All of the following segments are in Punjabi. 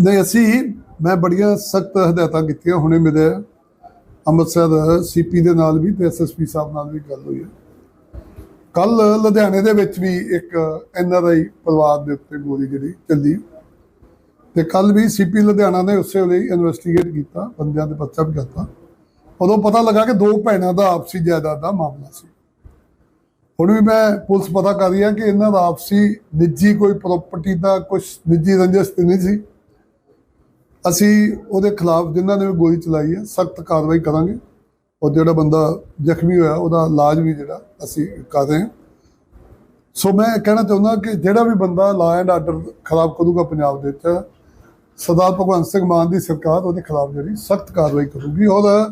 ਨਹੀਂ, ਅਸੀਂ ਮੈਂ ਬੜੀਆਂ ਸਖਤ ਹਦਾਇਤਾਂ ਕੀਤੀਆਂ, ਹੁਣੇ ਮੇਰੇ ਅੰਮ੍ਰਿਤਸਰ ਸੀਪੀ ਦੇ ਨਾਲ ਵੀ ਤੇ ਐਸਐਸਪੀ ਸਾਹਿਬ ਨਾਲ ਵੀ ਗੱਲ ਹੋਈ ਹੈ। ਕੱਲ ਲੁਧਿਆਣੇ ਦੇ ਵਿੱਚ ਵੀ ਇੱਕ ਐਨਆਰਆਈ ਪਰਿਵਾਰ ਦੇ ਉੱਤੇ ਗੋਲੀ ਜਿਹੜੀ ਚੱਲੀ। ਤੇ ਕੱਲ ਵੀ ਸੀਪੀ ਲੁਧਿਆਣਾ ਨੇ ਉਸੇ ਲਈ ਇਨਵੈਸਟੀਗੇਟ ਕੀਤਾ, ਬੰਦਿਆਂ ਦੇ ਪਰਚਾ ਵੀ ਕਰਤਾ। ਉਦੋਂ ਪਤਾ ਲੱਗਾ ਕਿ ਦੋ ਭੈਣਾਂ ਦਾ ਆਪਸੀ ਜਾਇਦਾਦ ਦਾ ਮਾਮਲਾ ਸੀ। ਹੁਣ ਵੀ ਮੈਂ ਪੁਲਿਸ ਪਤਾ ਕਰ ਰਹੀ ਹੈ ਕਿ ਇਹਨਾਂ ਦਾ ਆਪਸੀ ਨਿੱਜੀ ਕੋਈ ਪ੍ਰਾਪਰਟੀ ਦਾ ਕੁਝ ਨਿੱਜੀ ਰੰਜਿਸ਼ ਤੇ ਨਹੀਂ ਸੀ। ਅਸੀਂ ਉਹਦੇ ਖਿਲਾਫ ਜਿਨ੍ਹਾਂ ਨੇ ਵੀ ਗੋਲੀ ਚਲਾਈ ਹੈ, ਸਖਤ ਕਾਰਵਾਈ ਕਰਾਂਗੇ। ਔਰ ਜਿਹੜਾ ਬੰਦਾ ਜ਼ਖਮੀ ਹੋਇਆ, ਉਹਦਾ ਇਲਾਜ ਵੀ ਜਿਹੜਾ ਅਸੀਂ ਕਰ ਰਹੇ ਹਾਂ। ਸੋ ਮੈਂ ਕਹਿਣਾ ਚਾਹੁੰਦਾ ਕਿ ਜਿਹੜਾ ਵੀ ਬੰਦਾ ਲਾ ਐਂਡ ਆਰਡਰ ਖਿਲਾਫ ਕਰੂਗਾ ਪੰਜਾਬ ਦੇ ਵਿੱਚ, ਸਰਦਾਰ ਭਗਵੰਤ ਸਿੰਘ ਮਾਨ ਦੀ ਸਰਕਾਰ ਉਹਦੇ ਖਿਲਾਫ ਜਿਹੜੀ ਸਖਤ ਕਾਰਵਾਈ ਕਰੂਗੀ। ਔਰ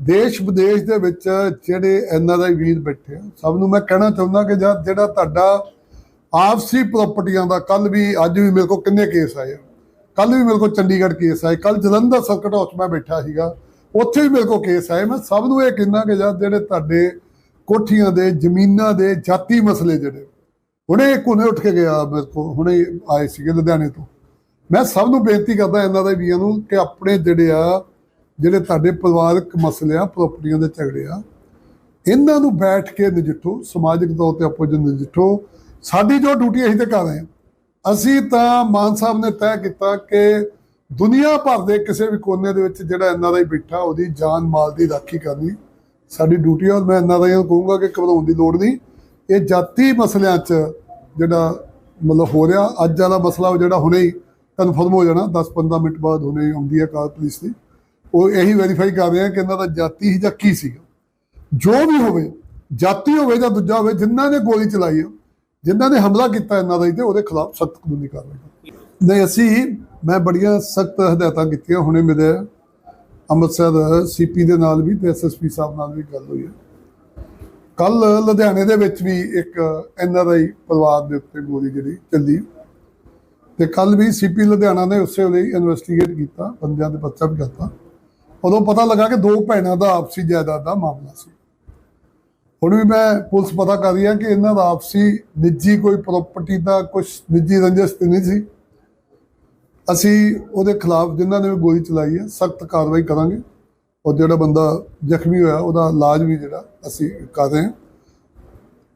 ਦੇਸ਼ ਵਿਦੇਸ਼ ਦੇ ਵਿੱਚ ਜਿਹੜੇ ਐਨਆਰਆਈ ਵੀਰ ਬੈਠੇ ਆ, ਸਭ ਨੂੰ ਮੈਂ ਕਹਿਣਾ ਚਾਹੁੰਦਾ ਕਿ ਜਦ ਜਿਹੜਾ ਤੁਹਾਡਾ ਆਪਸੀ ਪ੍ਰਾਪਰਟੀਆਂ ਦਾ ਕੱਲ ਵੀ ਅੱਜ ਵੀ ਮੇਰੇ ਕੋਲ ਕਿੰਨੇ ਕੇਸ ਆਏ ਆ। ਕੱਲ ਵੀ ਮੇਰੇ ਕੋਲ ਚੰਡੀਗੜ੍ਹ ਕੇਸ ਆਏ ਕੱਲ ਜਲੰਧਰ ਸਰਕਟ ਹਾਊਸ ਮੈਂ ਬੈਠਾ ਸੀਗਾ, ਉੱਥੇ ਵੀ ਮੇਰੇ ਕੋਲ ਕੇਸ ਆਏ। ਮੈਂ ਸਭ ਨੂੰ ਇਹ ਕਹਿੰਦਾ ਕਿ ਜਦ ਜਿਹੜੇ ਤੁਹਾਡੇ ਕੋਠੀਆਂ ਦੇ, ਜ਼ਮੀਨਾਂ ਦੇ ਜਾਤੀ ਮਸਲੇ ਜਿਹੜੇ, ਹੁਣੇ ਕੋਨੇ ਉੱਠ ਕੇ ਗਿਆ ਮੇਰੇ ਕੋਲ, ਹੁਣੇ ਆਏ ਸੀਗੇ ਲੁਧਿਆਣੇ ਤੋਂ। ਮੈਂ ਸਭ ਨੂੰ ਬੇਨਤੀ ਕਰਦਾ ਇਹਨਾਂ ਦੇ ਵੀਆਂ ਨੂੰ ਕਿ ਆਪਣੇ ਜਿਹੜੇ ਆ, ਜਿਹੜੇ ਤੁਹਾਡੇ ਪਰਿਵਾਰਕ ਮਸਲੇ ਆ ਪ੍ਰਾਪਰਟੀਆਂ ਦੇ ਝਗੜੇ ਆ, ਇਹਨਾਂ ਨੂੰ ਬੈਠ ਕੇ ਨਜਿੱਠੋ, ਸਮਾਜਿਕ ਤੌਰ ਤੇ ਆਪੋ ਜੀ ਨਜਿੱਠੋ। ਸਾਡੀ ਜੋ ਡਿਊਟੀ ਅਸੀਂ ਤੇ ਕਰ ਰਹੇ ਹਾਂ। ਅਸੀਂ ਤਾਂ ਮਾਨ ਸਾਹਿਬ ਨੇ ਤੈਅ ਕੀਤਾ ਕਿ ਦੁਨੀਆ ਭਰ ਦੇ ਕਿਸੇ ਵੀ ਕੋਨੇ ਦੇ ਵਿੱਚ ਜਿਹੜਾ ਐੱਨ ਆਰ ਆਈ ਬੈਠਾ, ਉਹਦੀ ਜਾਨ ਮਾਲ ਦੀ ਰਾਖੀ ਕਰਨੀ ਸਾਡੀ ਡਿਊਟੀ ਔਰ ਮੈਂ ਐੱਨ ਆਰ ਆਈ ਨੂੰ ਕਹੂੰਗਾ ਕਿ ਘਬਰਾਉਣ ਦੀ ਲੋੜ ਨਹੀਂ। ਇਹ ਜਾਤੀ ਮਸਲਿਆਂ 'ਚ ਜਿਹੜਾ ਮਤਲਬ ਹੋ ਰਿਹਾ, ਅੱਜ ਵਾਲਾ ਮਸਲਾ ਜਿਹੜਾ ਹੁਣੇ ਹੀ ਕਨਫਰਮ ਹੋ ਜਾਣਾ 10-15 ਮਿੰਟ ਬਾਅਦ ਹੁਣੇ ਆਉਂਦੀ ਹੈ ਕਾਰ ਪੁਲਿਸ ਦੀ। ਉਹ ਇਹੀ ਵੈਰੀਫਾਈ ਕਰ ਰਹੇ ਆ ਕਿ ਇਹਨਾਂ ਦਾ ਜਾਤੀ ਹੀ ਜਾਂ ਕੀ ਸੀਗਾ। ਜੋ ਵੀ ਹੋਵੇ, ਜਾਤੀ ਹੋਵੇ ਜਾਂ ਦੂਜਾ ਹੋਵੇ, ਜਿਨ੍ਹਾਂ ਨੇ ਗੋਲੀ ਚਲਾਈ ਆ ਜਿਨ੍ਹਾਂ ਨੇ ਹਮਲਾ ਕੀਤਾ ਇਹਨਾਂ ਦਾ ਹੀ ਤੇ ਉਹਦੇ ਖਿਲਾਫ ਸਖਤ ਕਾਨੂੰਨੀ ਕਾਰਵਾਈ ਨਹੀਂ, ਅਸੀਂ, ਮੈਂ ਬੜੀਆਂ ਸਖਤ ਹਦਾਇਤਾਂ ਕੀਤੀਆਂ, ਹੁਣੇ ਮੇਰੇ ਅੰਮ੍ਰਿਤਸਰ ਸੀਪੀ ਦੇ ਨਾਲ ਵੀ ਤੇ ਐਸਐਸਪੀ ਸਾਹਿਬ ਨਾਲ ਵੀ ਗੱਲ ਹੋਈ ਹੈ। ਕੱਲ ਲੁਧਿਆਣੇ ਦੇ ਵਿੱਚ ਵੀ ਇੱਕ ਐਨਆਰਆਈ ਪਰਿਵਾਰ ਦੇ ਉੱਤੇ ਗੋਲੀ ਜਿਹੜੀ ਚੱਲੀ। ਤੇ ਕੱਲ ਵੀ ਸੀਪੀ ਲੁਧਿਆਣਾ ਨੇ ਉਸੇ ਵੇਲੇ ਇਨਵੈਸਟੀਗੇਟ ਕੀਤਾ, ਬੰਦਿਆਂ ਦੇ ਪਰਚਾ ਵੀ ਕਰਤਾ। ਉਦੋਂ ਪਤਾ ਲੱਗਾ ਕਿ ਦੋ ਭੈਣਾਂ ਦਾ ਆਪਸੀ ਜਾਇਦਾਦ ਦਾ ਮਾਮਲਾ ਸੀ। ਹੁਣ ਵੀ ਮੈਂ ਪੁਲਿਸ ਪਤਾ ਕਰ ਰਹੀ ਹੈ ਕਿ ਇਹਨਾਂ ਦਾ ਆਪਸੀ ਨਿੱਜੀ ਕੋਈ ਪ੍ਰਾਪਰਟੀ ਦਾ ਕੁਝ ਨਿੱਜੀ ਰੰਜਿਸ਼ ਤੇ ਨਹੀਂ ਸੀ। ਅਸੀਂ ਉਹਦੇ ਖਿਲਾਫ ਜਿਨ੍ਹਾਂ ਨੇ ਵੀ ਗੋਲੀ ਚਲਾਈ ਹੈ, ਸਖਤ ਕਾਰਵਾਈ ਕਰਾਂਗੇ। ਔਰ ਜਿਹੜਾ ਬੰਦਾ ਜ਼ਖਮੀ ਹੋਇਆ, ਉਹਦਾ ਇਲਾਜ ਵੀ ਜਿਹੜਾ ਅਸੀਂ ਕਰ ਰਹੇ ਹਾਂ।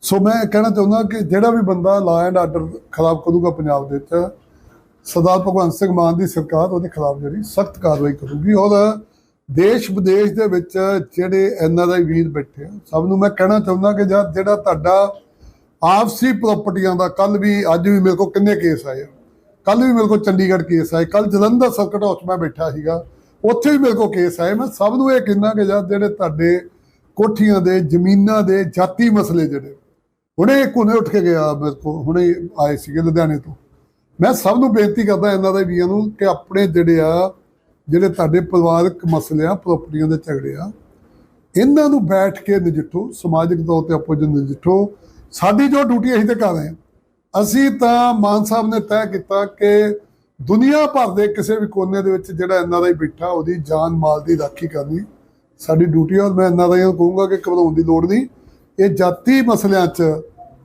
ਸੋ ਮੈਂ ਕਹਿਣਾ ਚਾਹੁੰਦਾ ਕਿ ਜਿਹੜਾ ਵੀ ਬੰਦਾ ਲਾ ਐਂਡ ਆਰਡਰ ਖਰਾਬ ਕਰੂਗਾ ਪੰਜਾਬ ਦੇ ਵਿੱਚ, ਸਰਦਾਰ ਭਗਵੰਤ ਸਿੰਘ ਮਾਨ ਦੀ ਸਰਕਾਰ ਉਹਦੇ ਖਿਲਾਫ ਜਿਹੜੀ ਸਖਤ ਕਾਰਵਾਈ ਕਰੂਗੀ। ਔਰ ਦੇਸ਼ ਵਿਦੇਸ਼ ਦੇ ਵਿੱਚ ਜਿਹੜੇ ਐਨਆਰਆਈ ਵੀਰ ਬੈਠੇ ਆ, ਸਭ ਨੂੰ ਮੈਂ ਕਹਿਣਾ ਚਾਹੁੰਦਾ ਕਿ ਜਦ ਜਿਹੜਾ ਤੁਹਾਡਾ ਆਪਸੀ ਪ੍ਰਾਪਰਟੀਆਂ ਦਾ ਕੱਲ ਵੀ, ਅੱਜ ਵੀ ਮੇਰੇ ਕੋਲ ਕਿੰਨੇ ਕੇਸ ਆਏ ਕੱਲ ਵੀ ਮੇਰੇ ਕੋਲ ਚੰਡੀਗੜ੍ਹ ਕੇਸ ਆਏ ਕੱਲ ਜਲੰਧਰ ਸਰਕਟ ਹਾਊਸ ਮੈਂ ਬੈਠਾ ਸੀਗਾ, ਉੱਥੇ ਵੀ ਮੇਰੇ ਕੋਲ ਕੇਸ ਆਏ। ਮੈਂ ਸਭ ਨੂੰ ਇਹ ਕਹਿੰਦਾ ਕਿ ਜਦ ਜਿਹੜੇ ਤੁਹਾਡੇ ਕੋਠੀਆਂ ਦੇ, ਜ਼ਮੀਨਾਂ ਦੇ ਜਾਤੀ ਮਸਲੇ ਜਿਹੜੇ, ਹੁਣੇ ਕੋਨੇ ਉੱਠ ਕੇ ਗਿਆ ਮੇਰੇ ਕੋਲ, ਹੁਣੇ ਆਏ ਸੀਗੇ ਲੁਧਿਆਣੇ ਤੋਂ। ਮੈਂ ਸਭ ਨੂੰ ਬੇਨਤੀ ਕਰਦਾ ਇਹਨਾਂ ਦੇ ਵੀਆਂ ਨੂੰ ਕਿ ਆਪਣੇ ਜਿਹੜੇ ਆ ਜਿਹੜੇ ਤੁਹਾਡੇ ਪਰਿਵਾਰਕ ਮਸਲੇ ਆ ਪ੍ਰਾਪਰਟੀਆਂ ਦੇ ਝਗੜੇ ਆ, ਇਹਨਾਂ ਨੂੰ ਬੈਠ ਕੇ ਨਜਿੱਠੋ, ਸਮਾਜਿਕ ਤੌਰ ਤੇ ਆਪੋ ਜੀ ਨਜਿੱਠੋ। ਸਾਡੀ ਜੋ ਡਿਊਟੀ ਅਸੀਂ ਤੇ ਕਰ ਰਹੇ ਹਾਂ। ਅਸੀਂ ਤਾਂ ਮਾਨ ਸਾਹਿਬ ਨੇ ਤੈਅ ਕੀਤਾ ਕਿ ਦੁਨੀਆ ਭਰ ਦੇ ਕਿਸੇ ਵੀ ਕੋਨੇ ਦੇ ਵਿੱਚ ਜਿਹੜਾ ਐਨਆਰਆਈ ਬੈਠਾ, ਉਹਦੀ ਜਾਨ ਮਾਲ ਦੀ ਰਾਖੀ ਕਰਨੀ ਸਾਡੀ ਡਿਊਟੀ ਆ। ਔਰ ਮੈਂ ਐਨਆਰਆਈ ਨੂੰ ਕਹੂੰਗਾ ਕਿ ਘਬਰਾਉਣ ਦੀ ਲੋੜ ਨਹੀਂ। ਇਹ ਜਾਤੀ ਮਸਲਿਆਂ 'ਚ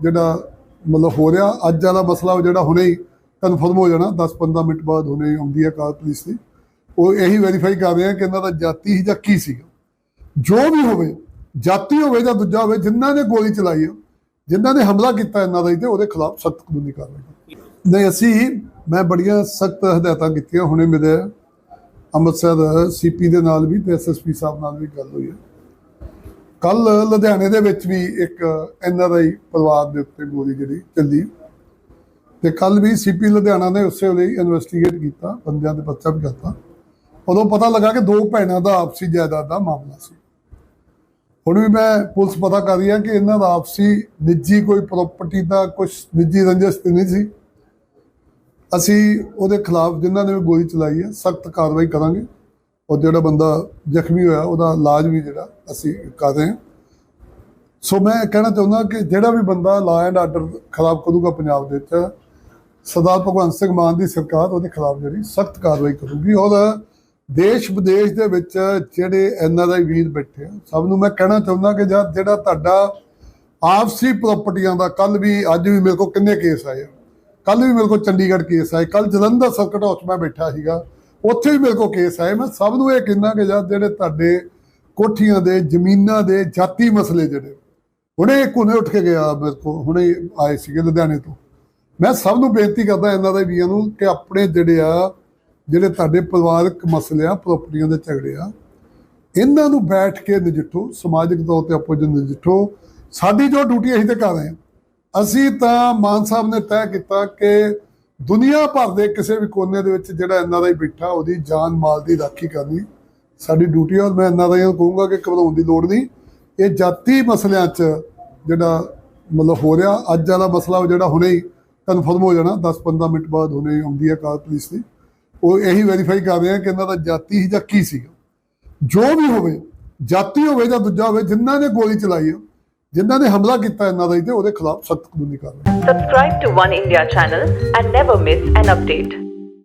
ਜਿਹੜਾ ਮਤਲਬ ਹੋ ਰਿਹਾ, ਅੱਜ ਵਾਲਾ ਮਸਲਾ ਜਿਹੜਾ ਹੁਣੇ ਹੀ ਕਨਫਰਮ ਹੋ ਜਾਣਾ। 10-15 ਮਿੰਟ ਬਾਅਦ ਹੁਣੇ ਆਉਂਦੀ ਹੈ ਕਾਰ ਪੁਲਿਸ ਦੀ। ਉਹ ਇਹੀ ਵੈਰੀਫਾਈ ਕਰ ਰਹੇ ਆ ਕਿ ਇਹਨਾਂ ਦਾ ਜਾਤੀ ਹੀ ਜਾਂ ਕੀ ਸੀਗਾ। ਜੋ ਵੀ ਹੋਵੇ, ਜਾਤੀ ਹੋਵੇ ਜਾਂ ਦੂਜਾ ਹੋਵੇ, ਜਿਨ੍ਹਾਂ ਨੇ ਗੋਲੀ ਚਲਾਈ ਆ, ਜਿਨ੍ਹਾਂ ਨੇ ਹਮਲਾ ਕੀਤਾ ਇਹਨਾਂ ਦਾ ਹੀ ਤੇ ਉਹਦੇ ਖਿਲਾਫ ਸਖਤ ਕਾਨੂੰਨੀ ਕਾਰਵਾਈ ਨਹੀਂ, ਅਸੀਂ, ਮੈਂ ਬੜੀਆਂ ਸਖਤ ਹਦਾਇਤਾਂ ਕੀਤੀਆਂ, ਹੁਣੇ ਮੇਰੇ ਅੰਮ੍ਰਿਤਸਰ ਸੀਪੀ ਦੇ ਨਾਲ ਵੀ ਤੇ ਐਸਐਸਪੀ ਸਾਹਿਬ ਨਾਲ ਵੀ ਗੱਲ ਹੋਈ ਹੈ ਕੱਲ ਲੁਧਿਆਣੇ ਦੇ ਵਿੱਚ ਵੀ ਇੱਕ ਐਨਆਰਆਈ ਪਰਿਵਾਰ ਦੇ ਉੱਤੇ ਗੋਲੀ ਜਿਹੜੀ ਚੱਲੀ। ਤੇ ਕੱਲ ਵੀ ਸੀਪੀ ਲੁਧਿਆਣਾ ਨੇ ਉਸੇ ਲਈ ਇਨਵੈਸਟੀਗੇਟ ਕੀਤਾ, ਬੰਦਿਆਂ ਦੇ ਪਰਚਾ ਵੀ ਕਰਤਾ। ਉਦੋਂ ਪਤਾ ਲੱਗਾ ਕਿ ਦੋ ਭੈਣਾਂ ਦਾ ਆਪਸੀ ਜਾਇਦਾਦ ਦਾ ਮਾਮਲਾ ਸੀ। ਹੁਣ ਵੀ ਮੈਂ ਪੁਲਿਸ ਪਤਾ ਕਰ ਰਹੀ ਹੈ ਕਿ ਇਹਨਾਂ ਦਾ ਆਪਸੀ ਨਿੱਜੀ ਕੋਈ ਪ੍ਰਾਪਰਟੀ ਦਾ ਕੁਝ ਨਿੱਜੀ ਰੰਜਿਸ਼ ਤੇ ਨਹੀਂ ਸੀ। ਅਸੀਂ ਉਹਦੇ ਖਿਲਾਫ ਜਿਨ੍ਹਾਂ ਨੇ ਵੀ ਗੋਲੀ ਚਲਾਈ ਹੈ, ਸਖਤ ਕਾਰਵਾਈ ਕਰਾਂਗੇ। ਔਰ ਜਿਹੜਾ ਬੰਦਾ ਜ਼ਖਮੀ ਹੋਇਆ, ਉਹਦਾ ਇਲਾਜ ਵੀ ਜਿਹੜਾ ਅਸੀਂ ਕਰ ਰਹੇ ਹਾਂ। ਸੋ ਮੈਂ ਕਹਿਣਾ ਚਾਹੁੰਦਾ ਕਿ ਜਿਹੜਾ ਵੀ ਬੰਦਾ ਲਾ ਐਂਡ ਆਰਡਰ ਖਰਾਬ ਕਰੂਗਾ ਪੰਜਾਬ ਦੇ ਵਿੱਚ, ਸਰਦਾਰ ਭਗਵੰਤ ਸਿੰਘ ਮਾਨ ਦੀ ਸਰਕਾਰ ਉਹਦੇ ਖਿਲਾਫ ਜਿਹੜੀ ਸਖਤ ਕਾਰਵਾਈ ਕਰੂਗੀ। ਔਰ ਦੇਸ਼ ਵਿਦੇਸ਼ ਦੇ ਵਿੱਚ ਜਿਹੜੇ ਐਨਆਰਆਈ ਵੀਰ ਬੈਠੇ ਆ, ਸਭ ਨੂੰ ਮੈਂ ਕਹਿਣਾ ਚਾਹੁੰਦਾ ਕਿ ਜਦ ਜਿਹੜਾ ਤੁਹਾਡਾ ਆਪਸੀ ਪ੍ਰਾਪਰਟੀਆਂ ਦਾ ਕੱਲ ਵੀ, ਅੱਜ ਵੀ ਮੇਰੇ ਕੋਲ ਕਿੰਨੇ ਕੇਸ ਆਏ ਕੱਲ ਵੀ ਮੇਰੇ ਕੋਲ ਚੰਡੀਗੜ੍ਹ ਕੇਸ ਆਏ ਕੱਲ ਜਲੰਧਰ ਸਰਕਟ ਹਾਊਸ ਮੈਂ ਬੈਠਾ ਸੀਗਾ, ਉੱਥੇ ਵੀ ਮੇਰੇ ਕੋਲ ਕੇਸ ਆਏ। ਮੈਂ ਸਭ ਨੂੰ ਇਹ ਕਹਿੰਦਾ ਕਿ ਯਾਰ ਜਿਹੜੇ ਤੁਹਾਡੇ ਕੋਠੀਆਂ ਦੇ, ਜ਼ਮੀਨਾਂ ਦੇ ਜਾਤੀ ਮਸਲੇ ਜਿਹੜੇ, ਹੁਣੇ ਕੋਨੇ ਉੱਠ ਕੇ ਗਿਆ ਮੇਰੇ ਕੋਲ, ਹੁਣੇ ਆਏ ਸੀਗੇ ਲੁਧਿਆਣੇ ਤੋਂ। ਮੈਂ ਸਭ ਨੂੰ ਬੇਨਤੀ ਕਰਦਾ ਇਹਨਾਂ ਦੇ ਵੀਆਂ ਨੂੰ ਕਿ ਆਪਣੇ ਜਿਹੜੇ ਆ ਜਿਹੜੇ ਤੁਹਾਡੇ ਪਰਿਵਾਰਕ ਮਸਲੇ ਆ ਪ੍ਰਾਪਰਟੀਆਂ ਦੇ ਝਗੜੇ ਆ, ਇਹਨਾਂ ਨੂੰ ਬੈਠ ਕੇ ਨਜਿੱਠੋ, ਸਮਾਜਿਕ ਤੌਰ ਤੇ ਆਪੋ ਜੀ ਨਜਿੱਠੋ। ਸਾਡੀ ਜੋ ਡਿਊਟੀ ਅਸੀਂ ਤੇ ਕਰ ਰਹੇ ਹਾਂ। ਅਸੀਂ ਤਾਂ ਮਾਨ ਸਾਹਿਬ ਨੇ ਤੈਅ ਕੀਤਾ ਕਿ ਦੁਨੀਆ ਭਰ ਦੇ ਕਿਸੇ ਵੀ ਕੋਨੇ ਦੇ ਵਿੱਚ ਜਿਹੜਾ ਇਹਨਾਂ ਦਾ ਹੀ ਬੈਠਾ, ਉਹਦੀ ਜਾਨ ਮਾਲ ਦੀ ਰਾਖੀ ਕਰਨੀ ਸਾਡੀ ਡਿਊਟੀ ਔਰ ਮੈਂ ਇਹਨਾਂ ਦਾ ਇਹ ਕਹੂੰਗਾ ਕਿ ਘਬਰਾਉਣ ਦੀ ਲੋੜ ਨਹੀਂ। ਇਹ ਜਾਤੀ ਮਸਲਿਆਂ 'ਚ ਜਿਹੜਾ ਮਤਲਬ ਹੋ ਰਿਹਾ, ਅੱਜ ਵਾਲਾ ਮਸਲਾ ਉਹ ਜਿਹੜਾ ਹੁਣੇ ਹੀ ਕਨਫਰਮ ਹੋ ਜਾਣਾ 10-15 ਮਿੰਟ ਬਾਅਦ ਹੁਣੇ ਆਉਂਦੀ ਹੈ ਕਾਲ ਪੁਲਿਸ ਦੀ। ਉਹ ਇਹੀ ਵੈਰੀਫਾਈ ਕਰ ਰਹੇ ਆ ਕਿ ਇਹਨਾਂ ਦਾ ਜਾਤੀ ਹੀ ਜਾਂ ਕੀ ਸੀਗਾ ਜੋ ਵੀ ਹੋਵੇ, ਜਾਤੀ ਹੋਵੇ ਜਾਂ ਦੂਜਾ ਹੋਵੇ, ਜਿਨ੍ਹਾਂ ਨੇ ਗੋਲੀ ਚਲਾਈ ਆ, ਜਿਨ੍ਹਾਂ ਨੇ ਹਮਲਾ ਕੀਤਾ ਇਹਨਾਂ ਦਾ ਤੇ ਉਹਦੇ ਖਿਲਾਫ ਸਖਤ ਕਾਨੂੰਨੀ ਕਾਰਵਾਈ Subscribe to One India channel and never miss an update.